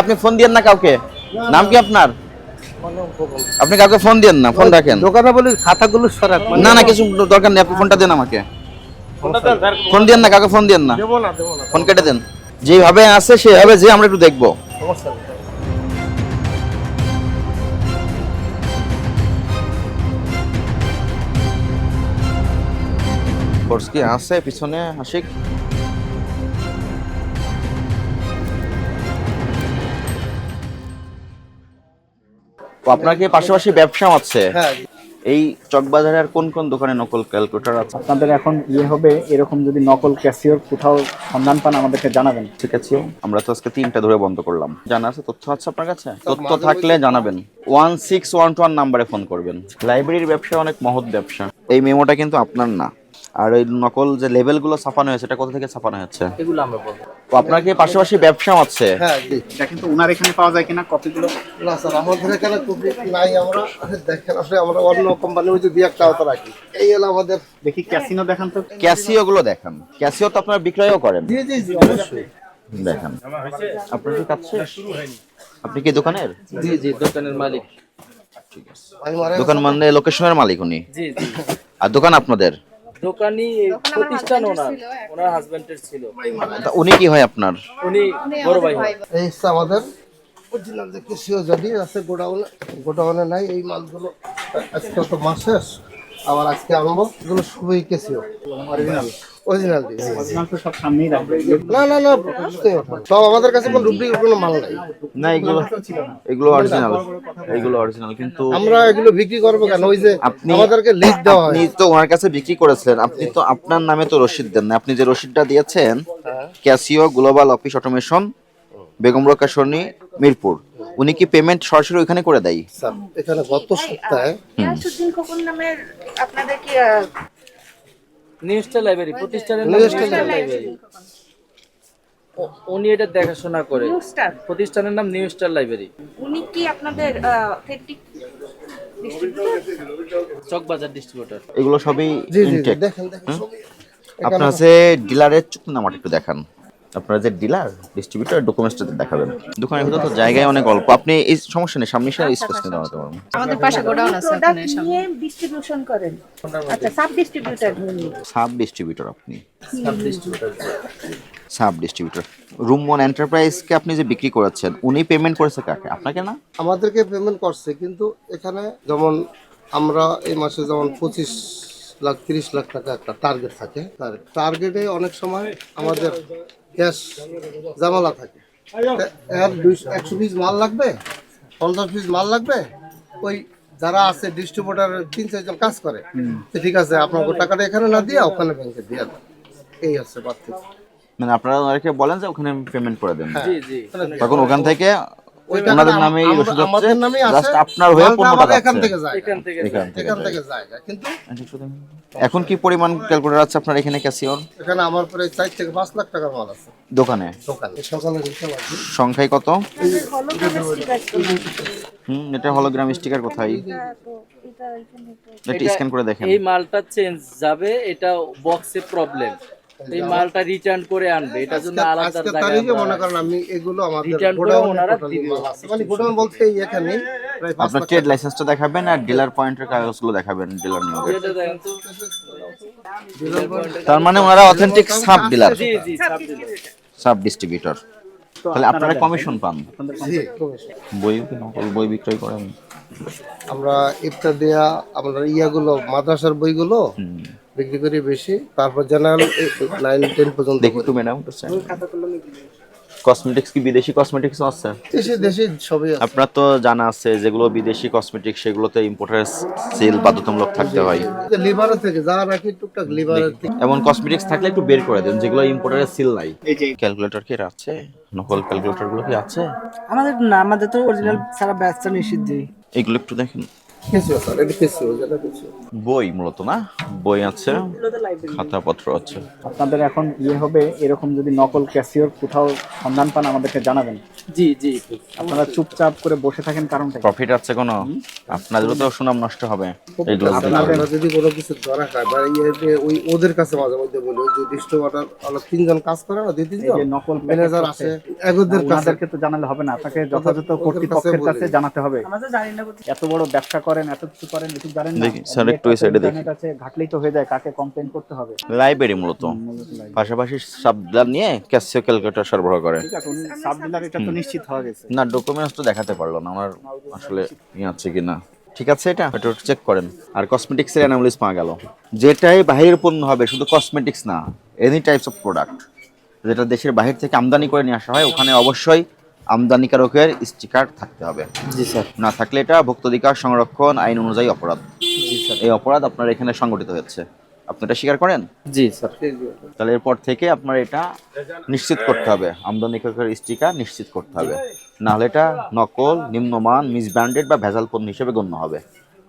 আপনি ফোন দিয়েন না কাউকে? নাম কি আপনার? আপনি কাউকে ফোন দিয়েন না ফোন রাখেন। দোকানে বলি খাতাগুলো সরাক না না কিছু দরকার নেই আপনি ফোনটা দেন আমাকে। ফোন দিয়েন না কাউকে ফোন দিয়েন না। দেবো না দেবো না। ফোন কেটে দেন। যেভাবে আছে সেভাবে যে আমরা একটু দেখব। কি আছে পিছনে আশিক ও, আপনার কি পাশাপাশি ব্যবসা আছে? হ্যাঁ। এই চকবাজারে আর কোন কোন দোকানে নকল ক্যালকুলেটর আছে? আপনাদের এখন ইয়ে হবে এরকম যদি নকল ক্যাসিওর কোথাও সন্ধান পান আমাদেরকে জানাবেন। ঠিক আছে আমরা তো আজকে তিনটা ধরে বন্ধ করলাম। জানা আছে তথ্য আছে আপনার কাছে? তথ্য থাকলে জানাবেন। One six one two one নাম্বারে ফোন করবেন। লাইব্রেরির ব্যবসা অনেক মহৎ ব্যবসা। এই মেমোটা কিন্তু আপনার না। আর ওই নকল যে লেভেলগুলো ছাপানো হয়েছে এটা কোথা থেকে ছাপানো হচ্ছে? এগুলো আমরা বলব। আপনার কি পাশাপাশি ব্যবসা আছে? হ্যাঁ জি। এটা কিন্তু ওনার এখানে পাওয়া যায় কিনা কপিগুলো? না স্যার আমাদের এখানে কপি নাই আমরা? দেখেন আসলে আমরা অন্য কোম্পানির মধ্যে দিয়ে একটা আওতা রাখি। এই হলো আমাদের দেখি ক্যাসিনো দেখান তো। ক্যাসিও গুলো দেখান। ক্যাসিও তো আপনার বিক্রয়ও করেন। জি জি জি অবশ্যই। দেখান। আপনার কি কাজ? আপনি কি দোকানের? জি জি দোকানের মালিক। দোকান মানে লোকেশনের মালিক উনি। জি জি। আর দোকান আপনাদের? দোকানি প্রতিষ্ঠান ওনার ওনার হাজবেন্ডের ছিল। তা উনি কি হয় আপনার? উনি বড় ভাই এই হচ্ছে আমাদের। অরিজিনাল যে কৃষিও যদি আছে গোডাউনে গোডাউনে নাই এই মালগুলো আজকে তো মাস শেষ। আবার আজকে আনব। এগুলো সবই কেসিও। অরিজিনাল অরিজিনাল অরিজিনাল তো সব সামনেই রাখবে। না না না। সব আমাদের কাছে কোনো ডুপ্লিকেট কোনো মাল নাই। না এগুলো এগুলো অরিজিনাল এগুলো অরিজিনাল কিন্তু আমরা এগুলো বিক্রি করব কেন? ওই যে আপনি আমাদেরকে লিড দেওয়া হয়। আপনি তো ওনার কাছে বিক্রি করেছিলেন। আপনি তো আপনার নামে তো রসিদ দেন না। আপনি যে রসিদটা দিয়েছেন Casio global office automation Begum রকাশনী Mirpur. উনি কি পেমেন্ট সরাসরি ওইখানে করে দেয়? স্যার এখানে গত সপ্তাহে ইয়াসুদ্দিন খোকন নামের আপনাদের কি আহ, নিউ স্টার লাইব্রেরি প্রতিষ্ঠানের নাম new new star star library উনি এটা দেখাশোনা করে। প্রতিষ্ঠানের নাম নিউ স্টার লাইব্রেরি উনি কি আপনাদের চকবাজার ডিস্ট্রিবিউটর এগুলো সবই জি জি জি, ইনটেক দেখেন দেখেন সবই আপনার হচ্ছে ডিলারের চুক্তি নাম্বার একটু দেখান। আপনার যে ডিলার ডিস্ট্রিবিউটর ডকুমেন্টসটা দেখাবেন। দোকানের ভিতরে তো জায়গায় অনেক অল্প। আপনি এই সমস্যা নেই সামনে এসে স্পেস নিয়ে দাঁড়াতে পারবেন আমাদের পাশে গোডাউন আছে ওখানে সামনে। ডিস্ট্রিবিউশন করেন। আচ্ছা সাব ডিস্ট্রিবিউটর সাব ডিস্ট্রিবিউটর আপনি। Sub distributor sub distributor room one এন্টারপ্রাইজকে আপনি যে বিক্রি করেছেন উনি পেমেন্ট করেছে কাকে? আপনাকে না? আমাদেরকে পেমেন্ট করছে কিন্তু এখানে যেমন আমরা এই মাসে যেমন পঁচিশ লাখ তিরিশ লাখ টাকা একটা টার্গেট থাকে। তার টার্গেটে অনেক সময় আমাদের ক্যাশ জামালা থাকে। এর দুইশো একশো পিস মাল লাগবে পঞ্চাশ পিস মাল লাগবে। ওই যারা আছে ডিস্ট্রিবিউটার তিন চারজন কাজ করে। তো ঠিক আছে আপনাকে টাকাটা এখানে না দিয়ে ওখানে ব্যাংকে দিয়ে দেন এই হচ্ছে পার্থক্য মানে আপনারা ওনাকে বলেন যে ওখানে পেমেন্ট করে দেন। জি জি। তখন ওখান থেকে ওনাদের নামে আমরা- হচ্ছে আমাদের নামেই আছে জাস্ট আপনার হয়ে মালটা পণ্যটা আমাদের এখান থেকে যায়। এখান থেকে এখান এখান থেকে যায় কিন্তু এখন কি পরিমাণ ক্যালকুলেটর আছে আপনার এখানে ক্যাসিওর এখানে আমার প্রায় চার থেকে পাঁচ লাখ টাকার মাল আছে। দোকানে? দোকানে। সকালে হিসাব আছে সংখ্যায় কত? হুম এটা হলোগ্রাম স্টিকার কোথায়? এটা এটা স্ক্যান করে দেখেন। এই মালটা চেঞ্জ যাবে এটা বক্সে প্রবলেম এই মালটা রিটার্ন করে আনবে এটার জন্য আলাদা মনে করেন আমি এগুলো আমাদের Return করে ওনারা দিবে। মানে গোডাউন বলতে এখানে আপনার ট্রেড লাইসেন্সটা দেখাবেন আর ডিলার পয়েন্টের কাগজগুলো দেখাবেন ডিলার নিয়োগের। তার মানে ওনারা অথেন্টিক সাব ডিলার জি জি সাব ডিলার। সাব ডিস্ট্রিবিউটর তাহলে আপনারা কমিশন পান। বই নকল বই বিক্রয় করেন। আমরা ইফতার দেয়া আমরা ইয়াগুলো মাদ্রাসার বইগুলো বিক্রি করি বেশি তারপর জেনারেল নাইন টেন পর্যন্ত দেখি তো ম্যাডাম কসমেটিক্স কি বিদেশি কসমেটিক্স আছে দেশি দেশে সবই আছে। আপনার তো জানা আছে যেগুলো বিদেশি কসমেটিক্স সেগুলোতে ইম্পোর্টার সিল বাধ্যতামূলক থাকতে হয়। লিভারের থেকে যা রাখি টুকটাক লিভারের থেকে এমন কসমেটিক্স থাকলে একটু বের করে দেন যেগুলো ইম্পোর্টারের সিল নাই। এই যে। ক্যালকুলেটর কি আছে? নকল ক্যালকুলেটরগুলো কি আছে? আমাদের না আমাদের তো অরিজিনাল সারা ব্যাচটা নিষিদ্ধ এগুলো একটু দেখেন। স্যার এটা যেটা বই মূলত না? বই আছে খাতাপত্র আছে। আপনাদের এখন ইয়ে হবে এরকম যদি নকল ক্যাসিওর কোথাও সন্ধান পান আমাদেরকে জানাবেন। জি জি আপনারা চুপচাপ করে বসে থাকেন কারণটা প্রফিট আছে কোনো? আপনাদেরও তো সুনাম নষ্ট হবে এগুলো আপনারা যদি কোনো কিছু ধরা খায় বা ইয়ে ওই ওদের কাছে মাঝে মধ্যে বলি ওই যে ডিস্ট্রিবিউটার আমরা তিনজন কাজ করে না দুই তিনজন? নকল ম্যানেজার আছে কাছে। তো জানালে হবে না আপনাকে যথাযথ কর্তৃপক্ষের কাছে। জানাতে হবে। এত বড় ব্যবসা করেন এত কিছু করেন এটুকু জানেন না। দেখি, স্যার, একটু এই এ দেখি। আছে ঘাটলেই তো হয়ে যায় কাকে কমপ্লেন করতে হবে? লাইব্রেরি মূলত। পাশাপাশি সাবধান নিয়ে ক্যাসিও ক্যালকুলেটর সরবরাহ করে। ঠিক আছে উনি সাব ডিলার এটা তো নিশ্চিত হয়ে গেছে। না ডকুমেন্টস তো দেখাতে পারল না আমার আসলে ই আছে কি না ঠিক আছে এটা? এটা চেক করেন। আর কসমেটিক্সের অ্যানামলিস পাওয়া গেল। যেটাই বাহিরের পণ্য হবে শুধু কসমেটিক্স না এনি টাইপস অফ প্রোডাক্ট যেটা দেশের বাহির থেকে আমদানি করে নিয়ে আসা হয় ওখানে অবশ্যই আমদানিকারকের স্টিকার থাকতে হবে। জি স্যার। না থাকলে এটা ভোক্তাধিকার সংরক্ষণ আইন অনুযায়ী অপরাধ। এই অপরাধ আপনার এখানে সংগঠিত হচ্ছে আপনি এটা স্বীকার করেন? জি স্যার। তাহলে এরপর থেকে আপনার এটা নিশ্চিত করতে হবে। আমদানিকারকের স্টিকার নিশ্চিত করতে হবে। না হলে এটা নকল নিম্নমান মিসব্র্যান্ডেড বা ভেজাল পণ্য হিসেবে গণ্য হবে।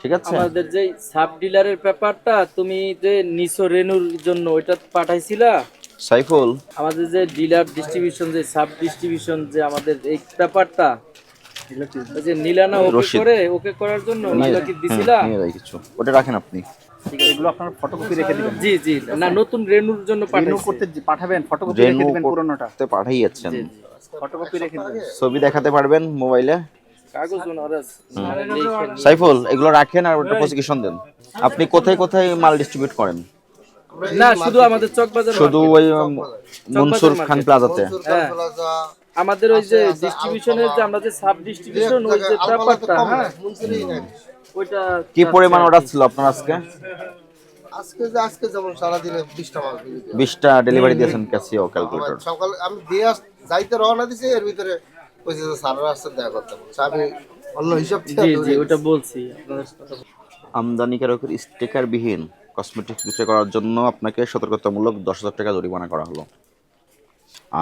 ঠিক আছে? আমাদের যে সাব ডিলারের ব্যাপারটা তুমি যে নিসো রেনুর জন্য ওইটা পাঠাইছিলা? সাইফুল? আমাদের যে ডিলার ডিস্ট্রিবিউশন যে সাব ডিস্ট্রিবিউশন যে আমাদের এই ব্যাপারটা ওই যে নীলানা ওকে করে ওকে করার জন্য ওগুলো কি দিছিলা? নিয়ে যাই কিছু। ওটা রাখেন আপনি। ঠিক আছে এগুলো আপনার ফটোকপি রেখে দিবেন। জি জি না নতুন রেনুর জন্য পাঠাইছি। করতে পাঠাবেন ফটোকপি রেখে দিবেন পুরোনোটা। করতে পাঠাইয়াছেন। জি, জি। ফটোকপি রেখে দিবেন। ছবি দেখাতে পারবেন মোবাইলে? কাগজ সাইফুল এগুলো রাখেন আর ওটা প্রসিকিউশন দেন। আপনি কোথায় কোথায় মাল ডিস্ট্রিবিউট করেন? না শুধু আমাদের চক বাজার শুধু ওই মনসুর খান প্লাজাতে। আমাদের ওই যে ডিস্ট্রিবিউশনের যে আমরা যে সাব ডিস্ট্রিবিউশন ওই যে ব্যাপারটা হ্যাঁ। ওইটা কি পরিমাণ অর্ডার ছিল আপনার আজকে? যে যেমন মাল ডেলিভারি দিয়েছেন ক্যাসিও ক্যালকুলেটর আমার সকালে আমি দিয়ে যাইতে রওনা দিছি এর ভিতরে যে স্যাররা আসছে দেখা করতে বলছে। আমি অন্য হিসাব জি জি ওটা বলছি আমদানিকারকের স্টিকার বিহীন কসমেটিক্স বিক্রয় করার জন্য আপনাকে সতর্কতামূলক দশ হাজার টাকা জরিমানা করা হলো।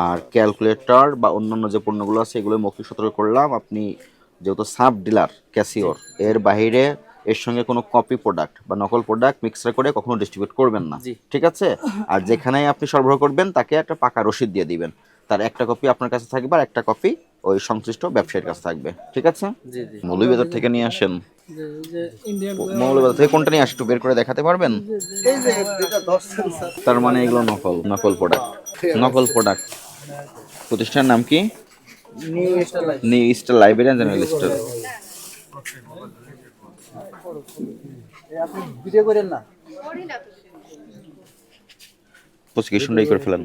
আর ক্যালকুলেটর বা অন্যান্য যে পণ্যগুলো আছে এগুলো মৌখিক সতর্ক করলাম। আপনি যেহেতু সাব ডিলার ক্যাসিওর এর বাইরে এর সঙ্গে কোনো কপি প্রোডাক্ট বা নকল প্রোডাক্ট মিক্সার করে কখনো ডিস্ট্রিবিউট করবেন না। ঠিক আছে? আর যেখানেই আপনি সরবরাহ করবেন তাকে একটা পাকা রসিদ দিয়ে দিবেন। তার একটা কপি আপনার কাছে থাকবে আর একটা কপি ওই সংশ্লিষ্ট ব্যবসায়ীর কাছে থাকবে। ঠিক আছে? জি জি। মৌলভীবাজার থেকে নিয়ে আসেন। যে ইন্ডিয়ান মৌলভীবাজার থেকে কোনটা নিয়ে আসে একটু বের করে দেখাতে পারবেন? তার মানে এগুলো নকল নকল প্রোডাক্ট নকল প্রোডাক্ট প্রতিষ্ঠানের নাম কি? New star library and general store video করেন না? প্রসিকিউশনটাই করে ফেলেন।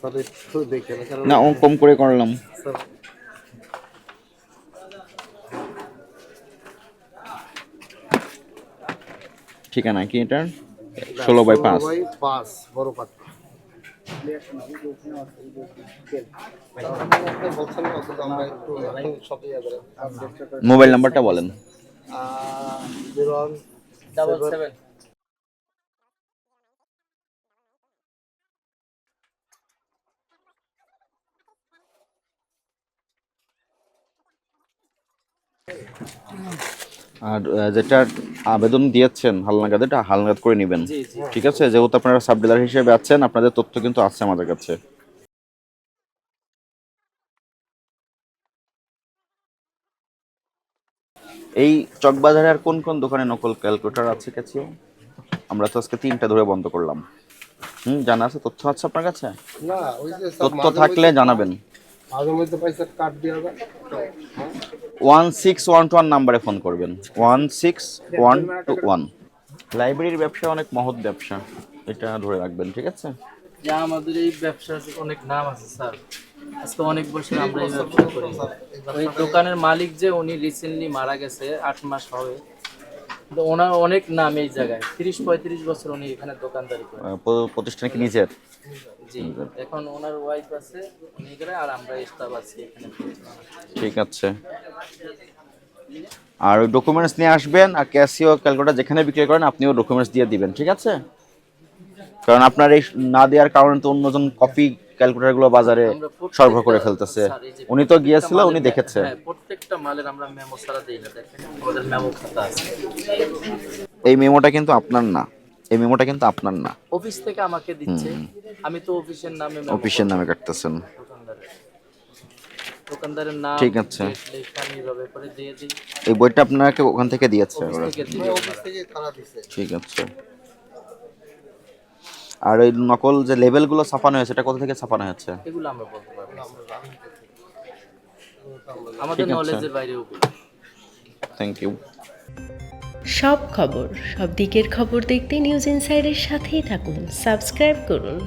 স্যার একটু দেখেন কারণ না ও কম করে করলাম। স্যার ঠিকানা কি এটার? ষোলো বাই পাঁচ। বড় পাত্র একটু মোবাইল নাম্বারটা বলেন। জিরো আর আহ, যেটা আবেদন দিয়েছেন হালনাগাদ এটা হালনাগাদ করে নেবেন। ঠিক আছে? যেহেতু আপনারা সাব ডিলার হিসেবে আছেন আপনাদের তথ্য কিন্তু আছে আমাদের কাছে। এই চকবাজারে আর কোন কোন দোকানে নকল ক্যালকুলেটর আছে কাছে আমরা তো আজকে তিনটা ধরে বন্ধ করলাম। হুম জানা আছে? তথ্য আছে আপনার কাছে? না ওই যে স্যার তথ্য থাকলে জানাবেন। One six one two one নাম্বারে ফোন করবেন। One six one two one. লাইব্রেরির ব্যবসা অনেক মহৎ ব্যবসা। এটা ধরে রাখবেন ঠিক আছে? যা আমাদের এই ব্যবসার অনেক নাম আছে স্যার। আজকে অনেক বছর আমরা এই ব্যবসা করি ওই দোকানের মালিক যে উনি রিসেন্টলি মারা গেছে আট মাস হবে। ওনার অনেক নাম এই জায়গায়। তিরিশ পঁয়ত্রিশ বছর উনি এখানে দোকানদারি করে আহ, প- প্রতিষ্ঠান কি নিজের? জি এখন ওনার ওয়াইফ আছে উনি করে আর আমরা স্টাফ আছি এখানে। ঠিক আছে। আর ওই ডকুমেন্টস নিয়ে আসবেন আর ক্যাশিও ক্যালকুলেটর যেখানে বিক্রি করেন আপনিও ডকুমেন্টস দিয়ে দিবেন ঠিক আছে? কারণ আপনার এই না দেওয়ার কারণে তো অন্যজন কপি ক্যালকুলেটরগুলো বাজারে সরবরাহ করে ফেলতেছে। এই উনি তো গিয়েছিল উনি দেখেছে। হ্যাঁ, প্রত্যেকটা মালের আমরা মেমো ছাড়া দিই না। দেখেন আমাদের মেমো খাতা আছে। এই মেমোটা কিন্তু আপনার না। এই মেমোটা কিন্তু আপনার না। অফিস থেকে আমাকে দিচ্ছে। আমি তো অফিসের নামে অফিসের নামে কাটতেছেন। দোকানদারের নাম ঠিক আছে। করে দিয়ে দিই। এই বইটা আপনাকে ওখান থেকে দিয়েছে অফিস থেকে দিয়ে অফিস থেকে তারা দিছে। ঠিক আছে। আর ওই নকল যে লেভেলগুলো ছাপানো হয়েছে এটা কোথা থেকে ছাপানো হচ্ছে? এগুলো আমরা বলতে পারব। আমাদের নলেজের বাইরে ওগুলো থ্যাংক ইউ সব খবর সব দিকের খবর দেখতে নিউজ ইনসাইডের সাথেই থাকুন। সাবস্ক্রাইব করুন।